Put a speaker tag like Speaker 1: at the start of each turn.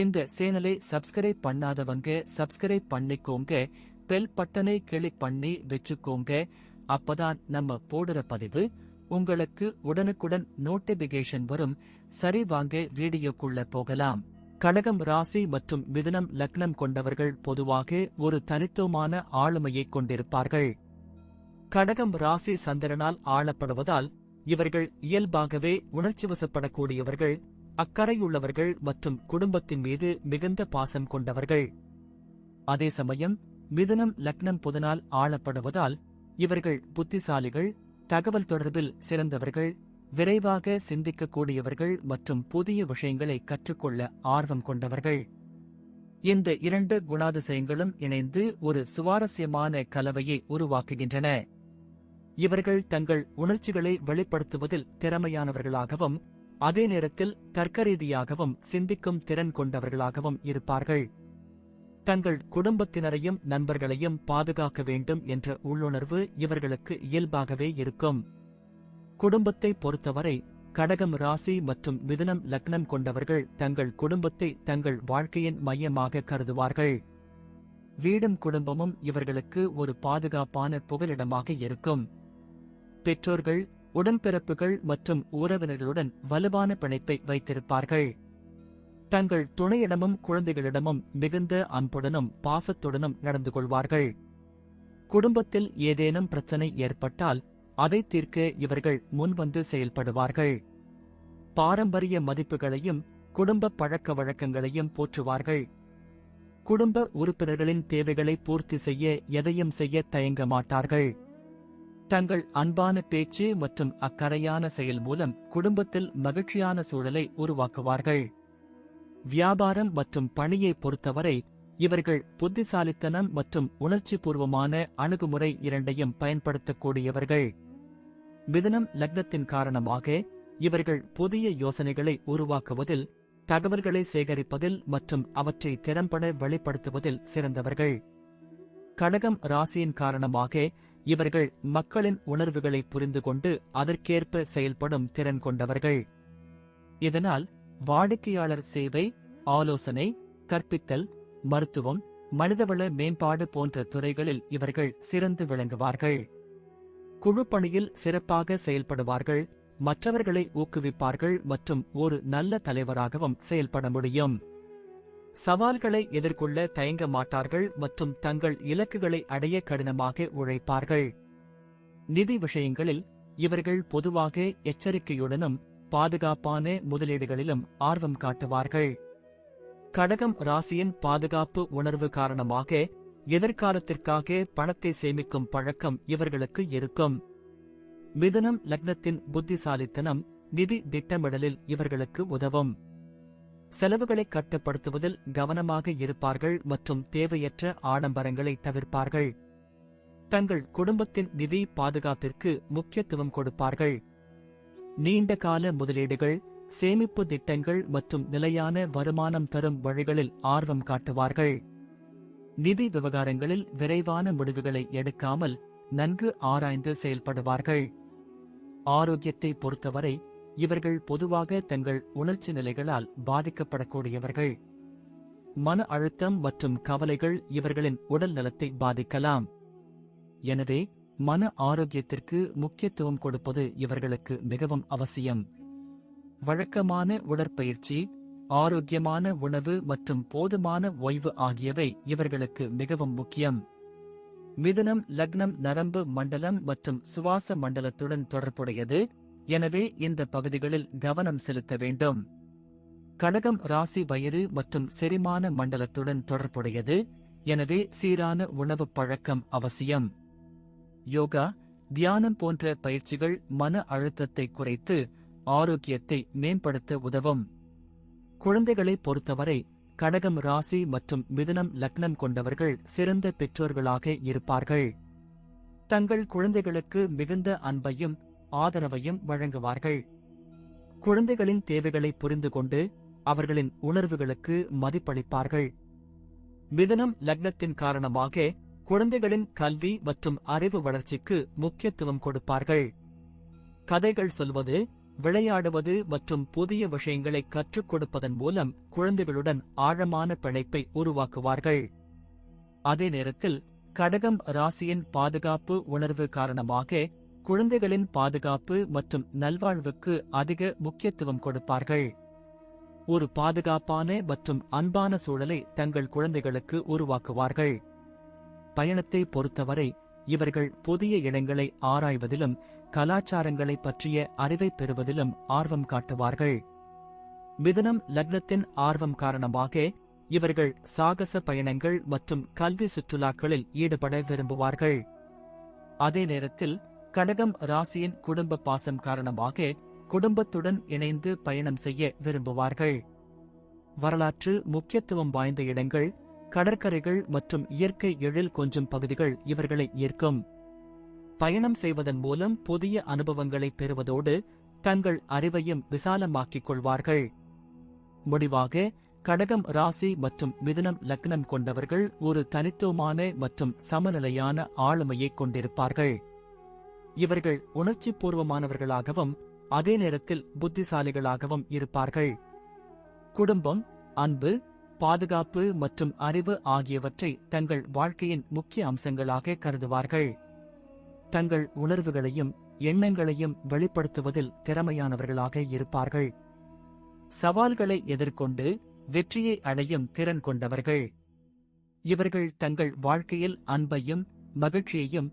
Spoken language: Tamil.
Speaker 1: இந்த சேனலை சப்ஸ்கிரைப் பண்ணாதவங்க சப்ஸ்கிரைப் பண்ணிக்கோங்க. பெல் பட்டனை கிளிக் பண்ணி வச்சுக்கோங்க. அப்பதான் நம்ம போடுற பதிவு உங்களுக்கு உடனுக்குடன் நோட்டிபிகேஷன் வரும். சரி வாங்க வீடியோக்குள்ள போகலாம். கடகம் ராசி மற்றும் மிதுனம் லக்னம் கொண்டவர்கள் பொதுவாக ஒரு தனித்துவமான ஆளுமையை கொண்டிருப்பார்கள். கடகம் ராசி சந்திரனால் ஆளப்படுவதால் இவர்கள் இயல்பாகவே உணர்ச்சிவசப்படக்கூடியவர்கள் அக்கறையுள்ளவர்கள் மற்றும் குடும்பத்தின் மீது மிகுந்த பாசம் கொண்டவர்கள். அதே சமயம் மிதுனம் லக்னம் புதனால் ஆளப்படுவதால் இவர்கள் புத்திசாலிகள் தகவல் தொடர்பில் சிறந்தவர்கள் விரைவாக சிந்திக்கக்கூடியவர்கள் மற்றும் புதிய விஷயங்களை கற்றுக்கொள்ள ஆர்வம் கொண்டவர்கள். இந்த இரண்டு குணாதிசயங்களும் இணைந்து ஒரு சுவாரஸ்யமான கலவையை உருவாக்குகின்றன. இவர்கள் தங்கள் உணர்ச்சிகளை வெளிப்படுத்துவதில் திறமையானவர்களாகவும் அதே நேரத்தில் தர்க்கரீதியாகவும் சிந்திக்கும் திறன் கொண்டவர்களாகவும் இருப்பார்கள். தங்கள் குடும்பத்தினரையும் நண்பர்களையும் பாதுகாக்க வேண்டும் என்ற உள்ளுணர்வு இவர்களுக்கு இயல்பாகவே இருக்கும். குடும்பத்தை பொறுத்தவரை கடகம் ராசி மற்றும் மிதுனம் லக்னம் கொண்டவர்கள் தங்கள் குடும்பத்தை தங்கள் வாழ்க்கையின் மையமாக கருதுவார்கள். வீடும் குடும்பமும் இவர்களுக்கு ஒரு பாதுகாப்பான புகலிடமாக இருக்கும். பெற்றோர்கள் உடன்பிறப்புகள் மற்றும் உறவினர்களுடன் வலுவான பிணைப்பை வைத்திருப்பார்கள். தங்கள் துணையிடமும் குழந்தைகளிடமும் மிகுந்த அன்புடனும் பாசத்துடனும் நடந்து கொள்வார்கள். குடும்பத்தில் ஏதேனும் பிரச்சனை ஏற்பட்டால் அதை தீர்க்க இவர்கள் முன்வந்து செயல்படுவார்கள். பாரம்பரிய மதிப்புகளையும் குடும்ப பழக்க வழக்கங்களையும் போற்றுவார்கள். குடும்ப உறுப்பினர்களின் தேவைகளை பூர்த்தி செய்ய எதையும் செய்ய தயங்க மாட்டார்கள். தங்கள் அன்பான பேச்சு மற்றும் அக்கறையான செயல் மூலம் குடும்பத்தில் மகிழ்ச்சியான சூழலை உருவாக்குவார்கள். வியாபாரம் மற்றும் பணியை பொறுத்தவரை இவர்கள் புத்திசாலித்தனம் மற்றும் உணர்ச்சிபூர்வமான அணுகுமுறை இரண்டையும் பயன்படுத்தக்கூடியவர்கள். மிதனம் லக்னத்தின் காரணமாக இவர்கள் புதிய யோசனைகளை உருவாக்குவதில் தகவல்களை சேகரிப்பதில் மற்றும் அவற்றை திறம்பட வெளிப்படுத்துவதில் சிறந்தவர்கள். கடகம் ராசியின் காரணமாக இவர்கள் மக்களின் உணர்வுகளை புரிந்து கொண்டு அதற்கேற்ப செயல்படும் திறன் கொண்டவர்கள். இதனால் வாடிக்கையாளர் சேவை ஆலோசனை கற்பித்தல் மருத்துவம் மனிதவள மேம்பாடு போன்ற துறைகளில் இவர்கள் சிறந்து விளங்குவார்கள். குழுப்பணியில் சிறப்பாக செயல்படுவார்கள் மற்றவர்களை ஊக்குவிப்பார்கள் மற்றும் ஒரு நல்ல தலைவராகவும் செயல்பட முடியும். சவால்களை எதிர்கொள்ள தயங்க மாட்டார்கள் மற்றும் தங்கள் இலக்குகளை அடைய கடினமாக உழைப்பார்கள். நிதி விஷயங்களில் இவர்கள் பொதுவாக எச்சரிக்கையுடனும் பாதுகாப்பான முதலீடுகளிலும் ஆர்வம் காட்டுவார்கள். கடகம் ராசியின் பாதுகாப்பு உணர்வு காரணமாக எதிர்காலத்திற்காக பணத்தை சேமிக்கும் பழக்கம் இவர்களுக்கு இருக்கும். மிதனம் லக்னத்தின் புத்திசாலித்தனம் நிதி திட்டமிடலில் இவர்களுக்கு உதவும். செலவுகளை கட்டுப்படுத்துவதில் கவனமாக இருப்பார்கள் மற்றும் தேவையற்ற ஆடம்பரங்களை தவிர்ப்பார்கள். தங்கள் குடும்பத்தின் நிதி பாதுகாப்பிற்கு முக்கியத்துவம் கொடுப்பார்கள். நீண்ட கால முதலீடுகள் சேமிப்பு திட்டங்கள் மற்றும் நிலையான வருமானம் தரும் வழிகளில் ஆர்வம் காட்டுவார்கள். நிதி விவகாரங்களில் விரைவான முடிவுகளை எடுக்காமல் நன்கு ஆராய்ந்து செயல்படுவார்கள். ஆரோக்கியத்தை பொறுத்தவரை இவர்கள் பொதுவாக தங்கள் உணர்ச்சி நிலைகளால் பாதிக்கப்படக்கூடியவர்கள். மன அழுத்தம் மற்றும் கவலைகள் இவர்களின் உடல் நலத்தை பாதிக்கலாம். எனவே மன ஆரோக்கியத்திற்கு முக்கியத்துவம் கொடுப்பது இவர்களுக்கு மிகவும் அவசியம். வழக்கமான உடற்பயிற்சி ஆரோக்கியமான உணவு மற்றும் போதுமான ஓய்வு ஆகியவை இவர்களுக்கு மிகவும் முக்கியம். மிதுனம் லக்னம் நரம்பு மண்டலம் மற்றும் சுவாச மண்டலத்துடன் தொடர்புடையது. எனவே இந்த பகுதிகளில் கவனம் செலுத்த வேண்டும். கடகம் ராசி வயிறு மற்றும் செரிமான மண்டலத்துடன் தொடர்புடையது. எனவே சீரான உணவுப் பழக்கம் அவசியம். யோகா தியானம் போன்ற பயிற்சிகள் மன அழுத்தத்தை குறைத்து ஆரோக்கியத்தை மேம்படுத்த உதவும். குழந்தைகளை பொறுத்தவரை கடகம் ராசி மற்றும் மிதுனம் லக்னம் கொண்டவர்கள் சிறந்த பெற்றோர்களாக இருப்பார்கள். தங்கள் குழந்தைகளுக்கு மிகுந்த அன்பையும் ஆதரவையும் வழங்குவார்கள். குழந்தைகளின் தேவைகளை புரிந்து கொண்டு அவர்களின் உணர்வுகளுக்கு மதிப்பளிப்பார்கள். மிதனம் லக்னத்தின் காரணமாக குழந்தைகளின் கல்வி மற்றும் அறிவு வளர்ச்சிக்கு முக்கியத்துவம் கொடுப்பார்கள். கதைகள் சொல்வது விளையாடுவது மற்றும் புதிய விஷயங்களை கற்றுக் கொடுப்பதன் மூலம் குழந்தைகளுடன் ஆழமான பிணைப்பை உருவாக்குவார்கள். அதே நேரத்தில் கடகம் ராசியின் பாதுகாப்பு உணர்வு காரணமாக குழந்தைகளின் பாதுகாப்பு மற்றும் நல்வாழ்வுக்கு அதிக முக்கியத்துவம் கொடுப்பார்கள். ஒரு பாதுகாப்பான மற்றும் அன்பான சூழலை தங்கள் குழந்தைகளுக்கு உருவாக்குவார்கள். பயணத்தை பொறுத்தவரை இவர்கள் புதிய இடங்களை ஆராய்வதிலும் கலாச்சாரங்களை பற்றிய அறிவை பெறுவதிலும் ஆர்வம் காட்டுவார்கள். மிதனம் லக்னத்தின் ஆர்வம் காரணமாக இவர்கள் சாகச பயணங்கள் மற்றும் கல்வி சுற்றுலாக்களில் ஈடுபட விரும்புவார்கள். அதே நேரத்தில் கடகம் ராசியின் குடும்ப பாசம் காரணமாக குடும்பத்துடன் இணைந்து பயணம் செய்ய விரும்புவார்கள். வரலாற்று முக்கியத்துவம் வாய்ந்த இடங்கள் கடற்கரைகள் மற்றும் இயற்கை எழில் கொஞ்சம் பகுதிகள் இவர்களை ஈர்க்கும். பயணம் செய்வதன் மூலம் புதிய அனுபவங்களை பெறுவதோடு தங்கள் அறிவையும் விசாலமாக்கிக் கொள்வார்கள். முடிவாக கடகம் ராசி மற்றும் மிதுனம் லக்னம் கொண்டவர்கள் ஒரு தனித்துவமான மற்றும் சமநிலையான ஆளுமையை கொண்டிருப்பார்கள். இவர்கள் உணர்ச்சிபூர்வமானவர்களாகவும் அதே நேரத்தில் புத்திசாலிகளாகவும் இருப்பார்கள். குடும்பம் அன்பு பாதுகாப்பு மற்றும் அறிவு ஆகியவற்றை தங்கள் வாழ்க்கையின் முக்கிய அம்சங்களாக கருதுவார்கள். தங்கள் உணர்வுகளையும் எண்ணங்களையும் வெளிப்படுத்துவதில் திறமையானவர்களாக இருப்பார்கள். சவால்களை எதிர்கொண்டு வெற்றியை அடையும் திறன் கொண்டவர்கள். இவர்கள் தங்கள் வாழ்க்கையில் அன்பையும் மகிழ்ச்சியையும்